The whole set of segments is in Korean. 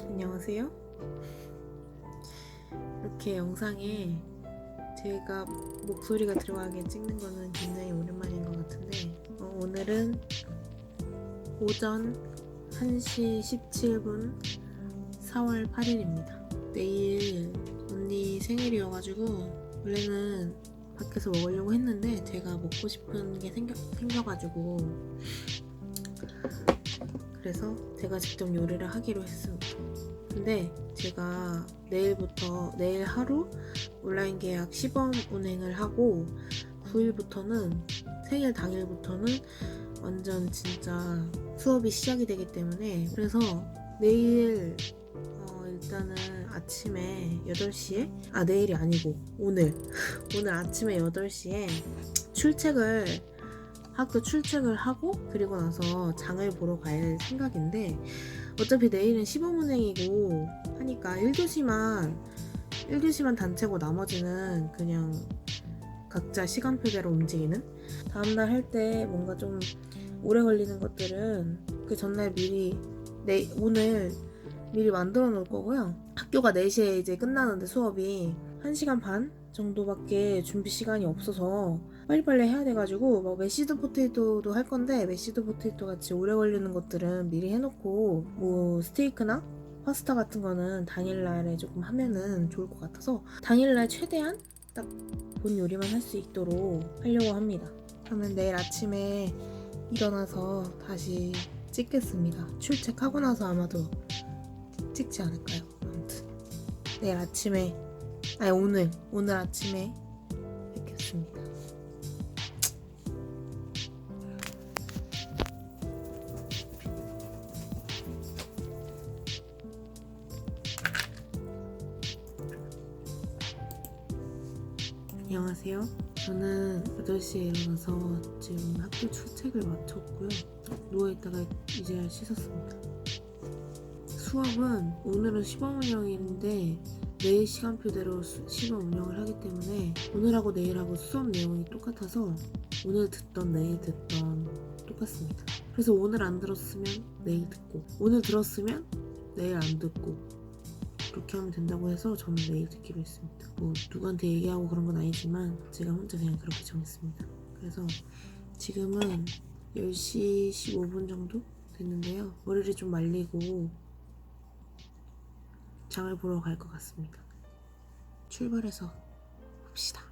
안녕하세요. 이렇게 영상에 제가 목소리가 들어가게 찍는 거는 굉장히 오랜만인 것 같은데 어, 오늘은 오전 1시 17분 4월 8일입니다. 내일 언니 생일이어가지고 원래는 밖에서 먹으려고 했는데 제가 먹고 싶은 게 생겨, 생겨가지고 그래서 제가 직접 요리를 하기로 했습니다. 근데 제가 내일부터 내일 하루 온라인 계약 시범 운행을 하고 9일부터는 생일 당일부터는 완전 진짜 수업이 시작이 되기 때문에 그래서 내일 어, 일단은 아침에 8시에? 아 내일이 아니고 오늘. 오늘 아침에 8시에 출첵을 학교 출첵을 하고 그리고 나서 장을 보러 갈 생각인데 어차피 내일은 시범운행이고 하니까 1교시만 1교시만 단체고 나머지는 그냥 각자 시간표대로 움직이는? 다음날 할 때 뭔가 좀 오래 걸리는 것들은 그 전날 미리 내 오늘 미리 만들어 놓을 거고요 학교가 4시에 이제 끝나는데 수업이 1시간 반 정도밖에 준비 시간이 없어서 빨리빨리 해야 돼가지고 뭐 메시드 포테이토도 할 건데 메시드 포테이토 같이 오래 걸리는 것들은 미리 해놓고 뭐 스테이크나 파스타 같은 거는 당일날에 조금 하면은 좋을 것 같아서 당일날 최대한 딱 본 요리만 할 수 있도록 하려고 합니다. 그러면 내일 아침에 일어나서 다시 찍겠습니다. 출첵하고 나서 아마도 찍지 않을까요? 아무튼 내일 아침에 아니 오늘 오늘 아침에 뵙겠습니다. 안녕하세요. 저는 8시에 일어나서 지금 학교 출첵을 마쳤고요. 누워있다가 이제 씻었습니다. 수업은 오늘은 시범 운영인데 내일 시간표대로 수- 시범 운영을 하기 때문에 오늘하고 내일하고 수업 내용이 똑같아서 오늘 듣던 내일 듣던 똑같습니다. 그래서 오늘 안 들었으면 내일 듣고 오늘 들었으면 내일 안 듣고 그렇게 하면 된다고 해서 저는 내일 듣기로 했습니다. 뭐 누구한테 얘기하고 그런 건 아니지만 제가 혼자 그냥 그렇게 정했습니다. 그래서 지금은 10시 15분 정도 됐는데요. 머리를 좀 말리고 장을 보러 갈 것 같습니다. 출발해서 봅시다.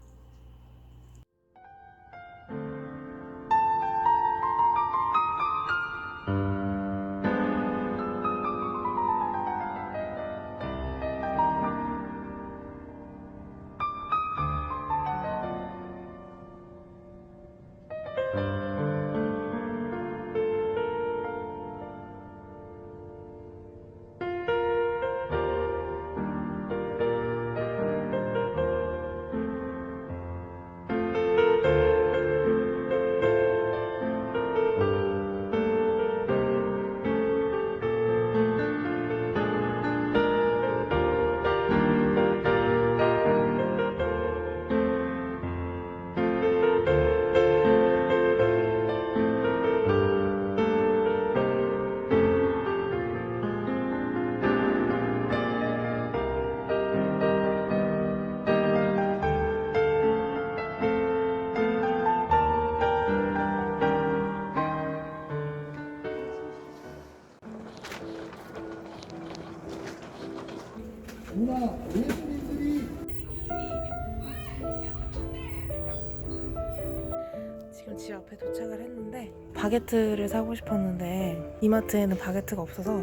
바게트를 사고 싶었는데 이마트에는 바게트가 없어서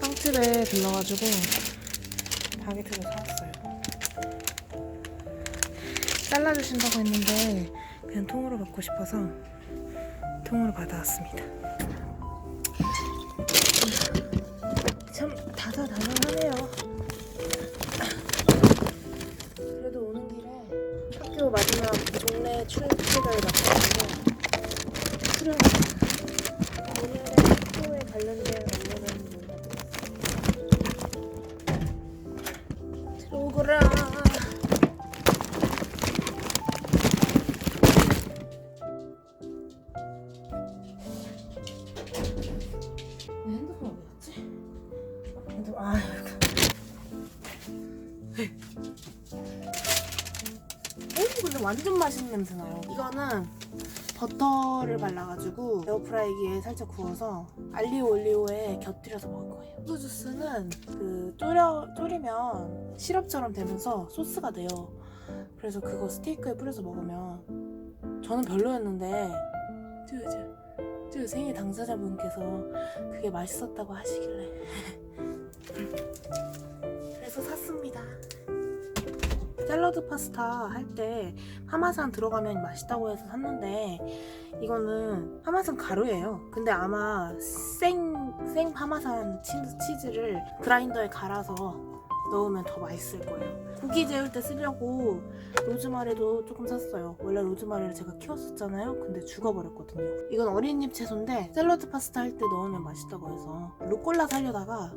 빵집에 들러가지고 바게트를 사왔어요. 잘라주신다고 했는데 그냥 통으로 받고 싶어서 통으로 받아왔습니다. 참 다사다난하네요. 그래도 오는 길에 학교 마지막 동네 출 살짝 구워서 알리오 올리오에 곁들여서 먹을 거예요. 소주스는 그 졸여 졸이면 시럽처럼 되면서 소스가 돼요. 그래서 그거 스테이크에 뿌려서 먹으면 저는 별로였는데 저, 저, 저 생일 당사자분께서 그게 맛있었다고 하시길래 그래서 샀습니다. 샐러드 파스타 할 때 파마산 들어가면 맛있다고 해서 샀는데 이거는 파마산 가루예요. 근데 아마 생, 생 파마산 치즈, 치즈를 그라인더에 갈아서 넣으면 더 맛있을 거예요. 고기 재울 때 쓰려고 로즈마리도 조금 샀어요. 원래 로즈마리를 제가 키웠었잖아요. 근데 죽어버렸거든요. 이건 어린잎 채소인데 샐러드 파스타 할 때 넣으면 맛있다고 해서 루꼴라 살려다가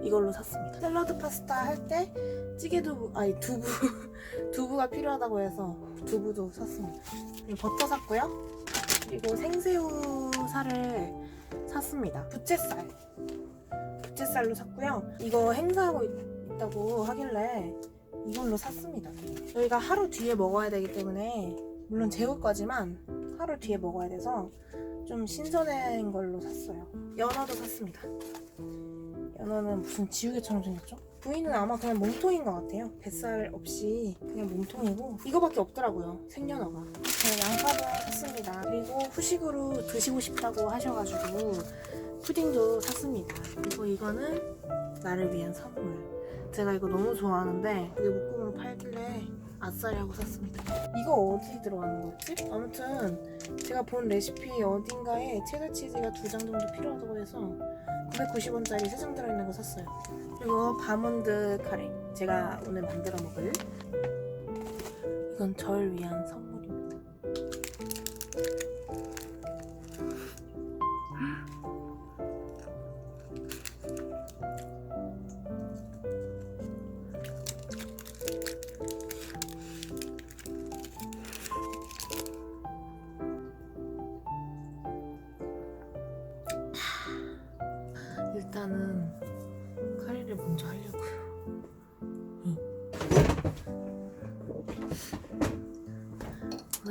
이걸로 샀습니다. 샐러드 파스타 할 때 찌개두부 아니 두부 두부가 필요하다고 해서 두부도 샀습니다. 그리고 버터 샀고요. 그리고 생새우 살을 샀습니다. 부채살 부채살로 샀고요. 이거 행사하고 있- 있다고 하길래 이걸로 샀습니다. 저희가 하루 뒤에 먹어야 되기 때문에 물론 재울 거지만 하루 뒤에 먹어야 돼서 좀 신선한 걸로 샀어요. 연어도 샀습니다. 연어는 무슨 지우개처럼 생겼죠? 부위는 아마 그냥 몸통인 것 같아요. 뱃살 없이 그냥 몸통이고 이거밖에 없더라고요. 생연어가. 저 양파도 샀습니다. 그리고 후식으로 드시고 싶다고 하셔가지고 푸딩도 샀습니다. 그리고 이거는 나를 위한 선물. 제가 이거 너무 좋아하는데 이게 묶음으로 팔길래 아싸리 하고 샀습니다. 이거 어디 들어가는 거였지? 아무튼 제가 본 레시피 어딘가에 체다 치즈가 두 장 정도 필요하다고 해서 990원짜리 3장 들어있는 거 샀어요. 그리고 바몬드 카레. 제가 오늘 만들어 먹을 이건 절 위한 선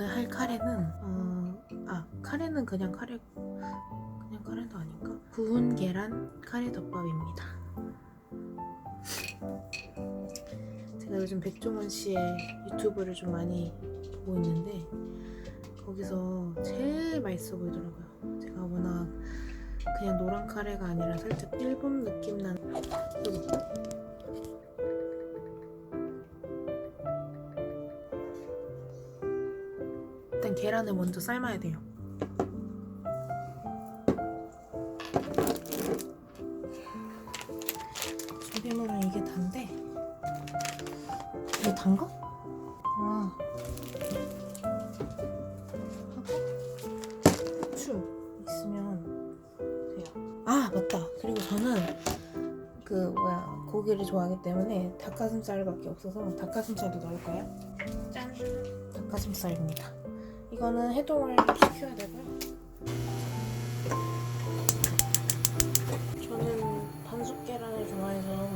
오늘 할 카레는 어, 아 카레는 그냥 카레 그냥 카레도 아닌가? 구운 계란 카레 덮밥입니다. 제가 요즘 백종원 씨의 유튜브를 좀 많이 보고 있는데 거기서 제일 맛있어 보이더라고요. 제가 워낙 그냥 노란 카레가 아니라 살짝 일본 느낌 나는 계란을 먼저 삶아야 돼요. 준비물은 이게 단데 이게 단가? 아 하고 후추 있으면 돼요. 아 맞다. 그리고 저는 그 뭐야 고기를 좋아하기 때문에 닭가슴살밖에 없어서 닭가슴살도 넣을까요? 짠. 닭가슴살입니다. 이거는 해동을 시켜야 되고요. 저는 반숙 계란을 좋아해서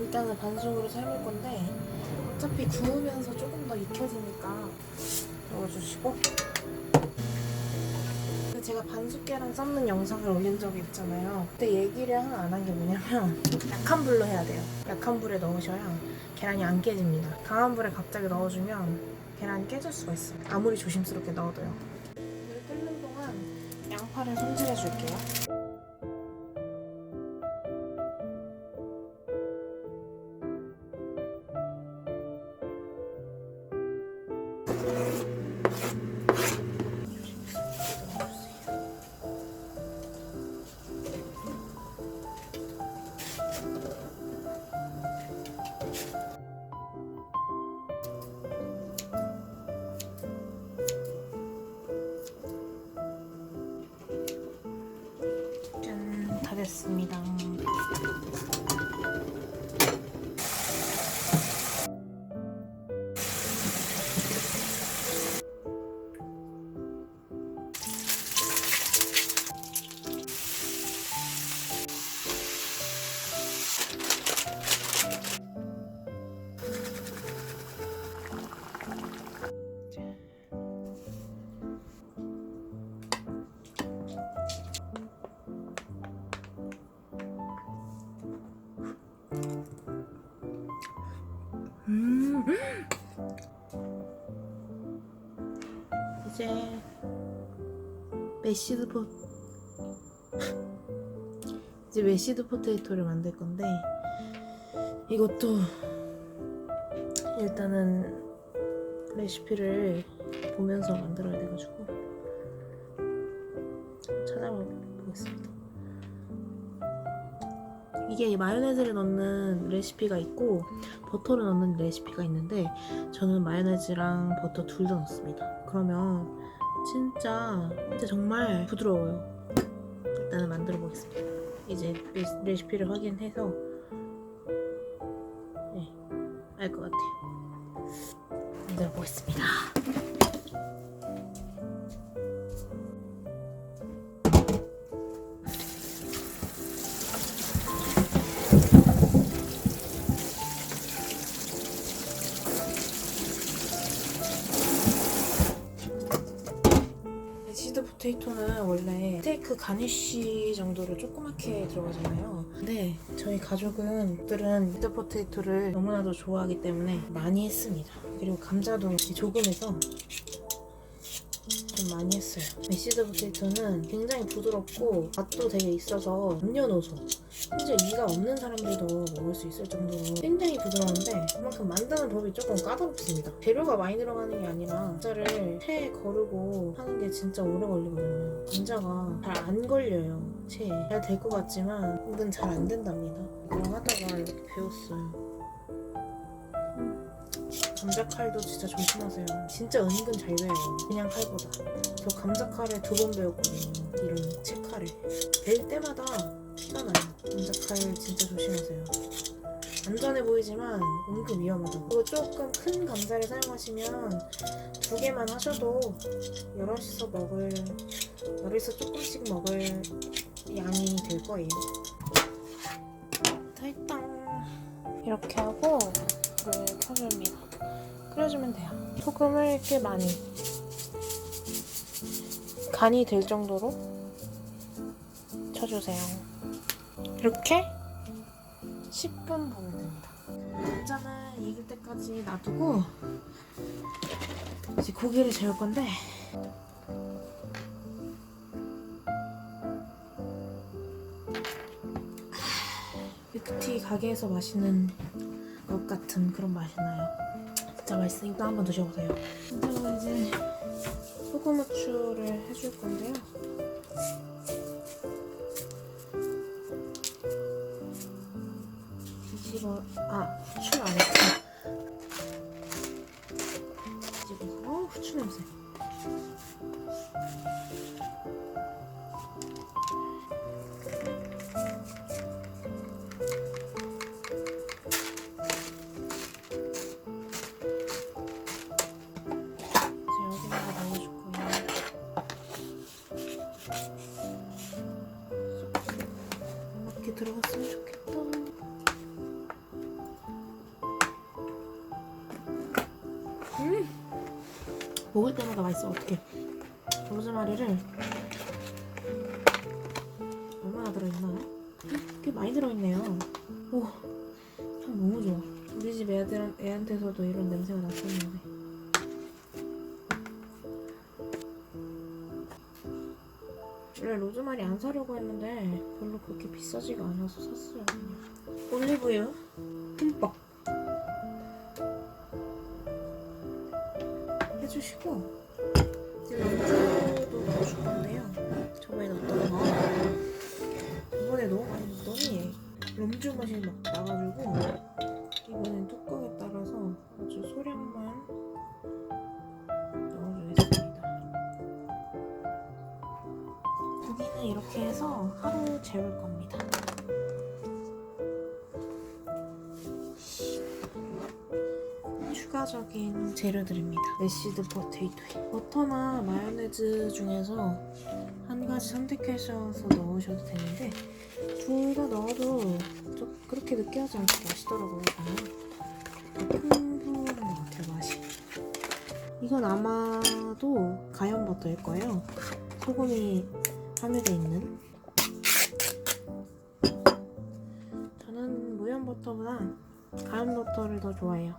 일단은 반숙으로 삶을 건데 어차피 구우면서 조금 더 익혀지니까 넣어주시고 그 제가 반숙 계란 삶는 영상을 올린 적이 있잖아요. 그때 얘기를 하나 안 한 게 뭐냐면 약한 불로 해야 돼요. 약한 불에 넣으셔야 계란이 안 깨집니다. 강한 불에 갑자기 넣어주면 계란이 깨질 수가 있어요. 아무리 조심스럽게 넣어도요. 물 끓는 동안 양파를 손질해 줄게요. 메시드 포 이제 메시드 포테이토를 만들 건데 이것도 일단은 레시피를 보면서 만들어야 돼가지고 찾아보겠습니다. 이게 마요네즈를 넣는 레시피가 있고 버터를 넣는 레시피가 있는데 저는 마요네즈랑 버터 둘 다 넣습니다. 그러면 진짜 진짜 정말 부드러워요. 일단은 만들어 보겠습니다. 이제 레시- 레시피를 확인해서 네, 알 것 같아요. 만들어 보겠습니다. 스테이크 가니쉬 정도로 조그맣게 들어가잖아요. 근데 저희 가족은 들은 시드 포테이토를 너무나도 좋아하기 때문에 많이 했습니다. 그리고 감자도 조금 해서 좀 많이 했어요. 메시드 포테이토는 굉장히 부드럽고 맛도 되게 있어서 남녀노소 심지어 이가 없는 사람들도 먹을 수 있을 정도로 굉장히 부드러운데 그만큼 만드는 법이 조금 까다롭습니다. 재료가 많이 들어가는 게 아니라 감자를 체에 거르고 하는 게 진짜 오래 걸리거든요. 감자가 잘 안 걸려요. 체에 잘 될 것 같지만 은근 잘 안 된답니다. 이거 하다가 이렇게 배웠어요. 감자 칼도 진짜 조심하세요. 진짜 은근 잘 배워요. 그냥 칼보다. 저 감자 칼을 두번 배웠거든요. 이런 채칼을. 벨 때마다 피가 나요. 감자 칼 진짜 조심하세요. 안전해 보이지만 은근 위험하다고. 그리고 조금 큰 감자를 사용하시면 두 개만 하셔도 여럿이서 먹을, 여럿이서 조금씩 먹을 양이 될 거예요. 다 했다. 이렇게 하고 불을 켜줍니다. 끓여주면 돼요. 소금을 꽤 많이 간이 될 정도로 쳐주세요. 이렇게 10분 보면 됩니다. 감자는 익을 때까지 놔두고 이제 고기를 재울 건데 밀크티 가게에서 마시는 것 같은 그런 맛이 나요. 진짜 맛있으니까 한번 드셔보세요. 그리고 이제 소금 후추를 해줄 건데요. 먹을 때마다 맛있어, 어떡해. 로즈마리를 얼마나 들어있나? 꽤 많이 들어있네요. 오, 향 너무 좋아. 우리 집 애들, 애한테서도 이런 냄새가 났었는데. 원래 로즈마리 안 사려고 했는데 별로 그렇게 비싸지가 않아서 샀어요 그냥 올리브유 맛이 막 나가지고 이번엔 뚜껑에 따라서 아주 소량만 넣어주겠습니다 고기는 이렇게 해서 하루 재울 겁니다. 추가적인 재료들입니다. 메시드 포테이토. 버터나 마요네즈 중에서 한 가지 선택하셔서 넣으셔도 되는데 둘 다 넣어도 좀 그렇게 느끼하지 않고 맛있더라고요. 저는 풍부한 것 같아요 맛이. 이건 아마도 가염 버터일 거예요. 소금이 함유되어 있는 저는 무염 버터보다 하얀 버터를 더 좋아해요.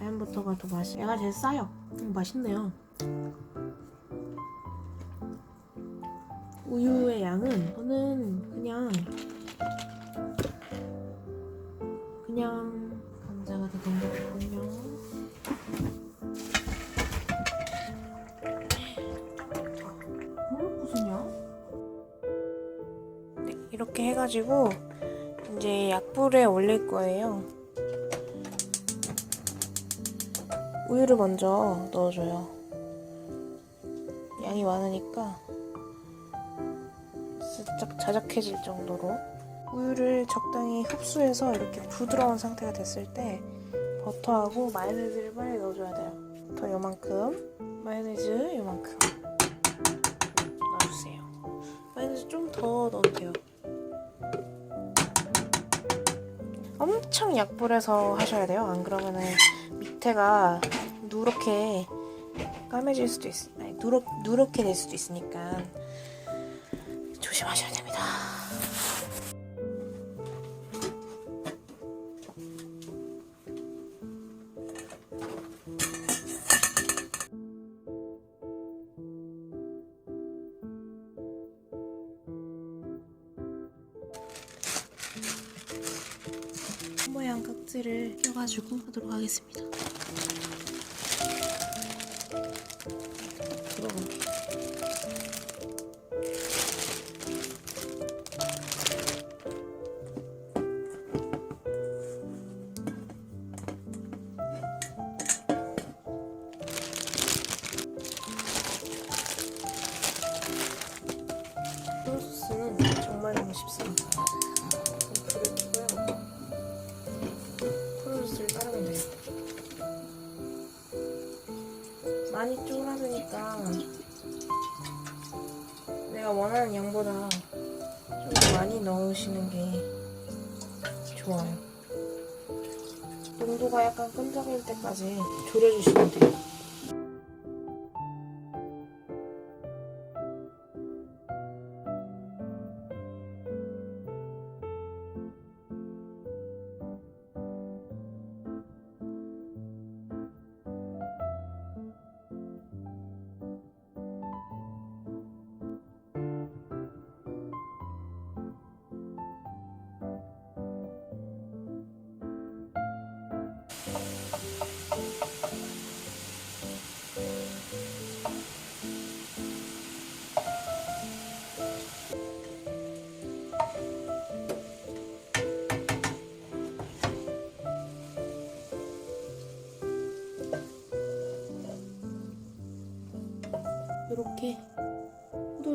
하얀 버터가 더 맛이 얘가 제일 싸요. 음, 맛있네요. 우유의 양은 저는 그냥 그냥 감자가 더 넣어줬군요. 뭘 부수냐? 네, 이렇게 해가지고 이제 약불에 올릴 거예요. 우유를 먼저 넣어줘요. 양이 많으니까 살짝 자작해질 정도로 우유를 적당히 흡수해서 이렇게 부드러운 상태가 됐을 때 버터하고 마요네즈를 빨리 넣어줘야 돼요. 버터 요만큼, 마요네즈 요만큼 넣어주세요. 마요네즈 좀 더 넣어도 돼요. 엄청 약불에서 하셔야 돼요. 안 그러면은 밑에가 누렇게 까매질 수도 있, 아니 누렇 누렇게 될 수도 있으니까 조심하셔야 됩니다. 졸여주시면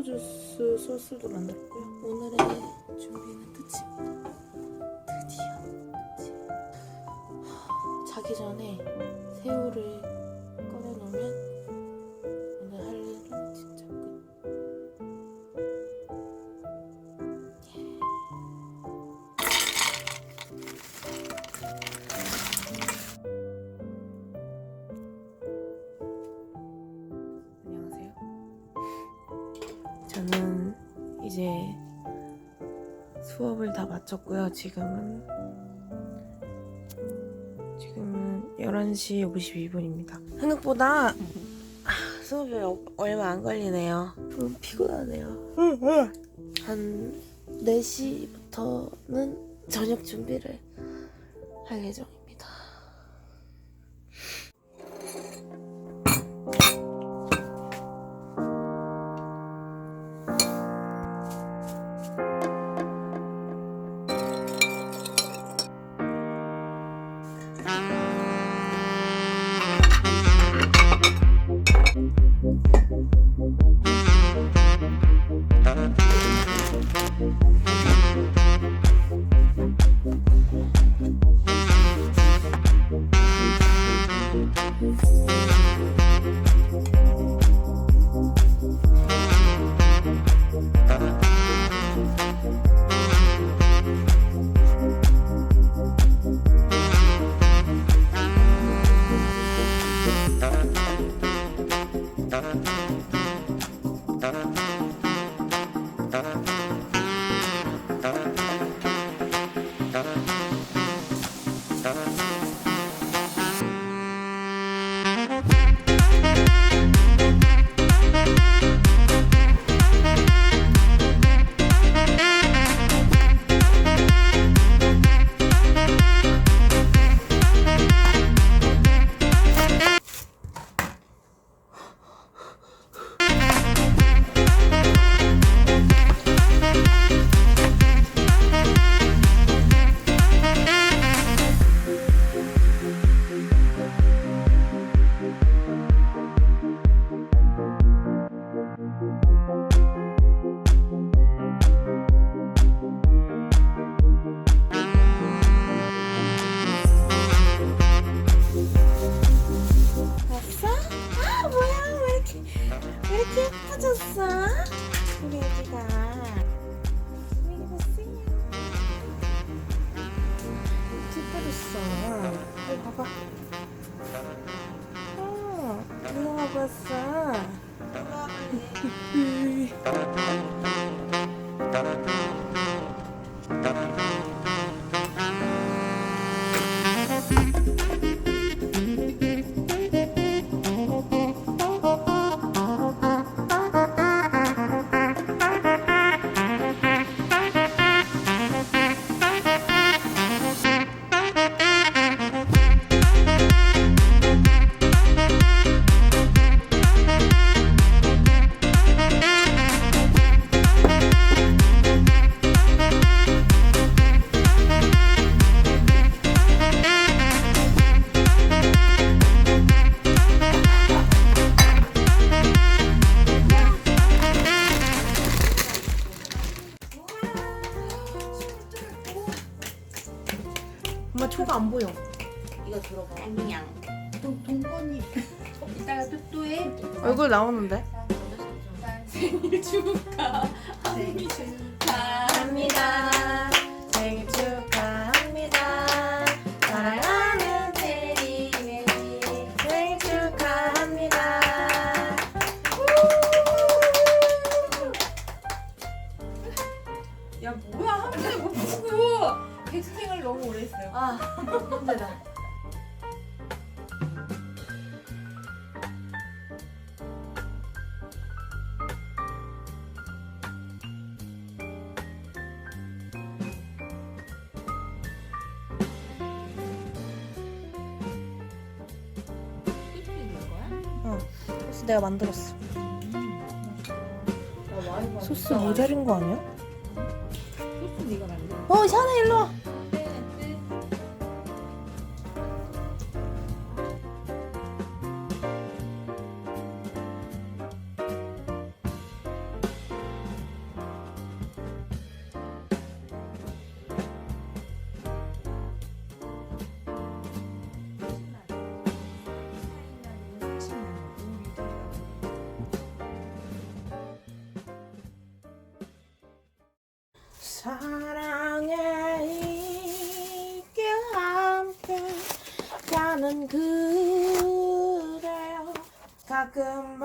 주스 소스도 만들었고요. 오늘의 준비는 끝입니다. 드디어 끝이. 하, 자기 전에 새우를 마쳤고요. 지금은 지금은 11시 52분입니다. 생각보다 아, 수업이 어- 얼마 안 걸리네요. 좀 피곤하네요. 한 4시부터는 저녁 준비를 할 예정입니다. 생일 축하. 생일 축하합니다. 생일 축하합니다. 사랑하는 메리. 생일 축하합니다. 야 뭐야 한 번에 못 보고. 백수생활 너무 오래 했어요. 아, 힘들다. 내가 만들었어. 소스 모자린 거 아니야? 소스 네가 만들어. 어, 샤네 일로 와. 가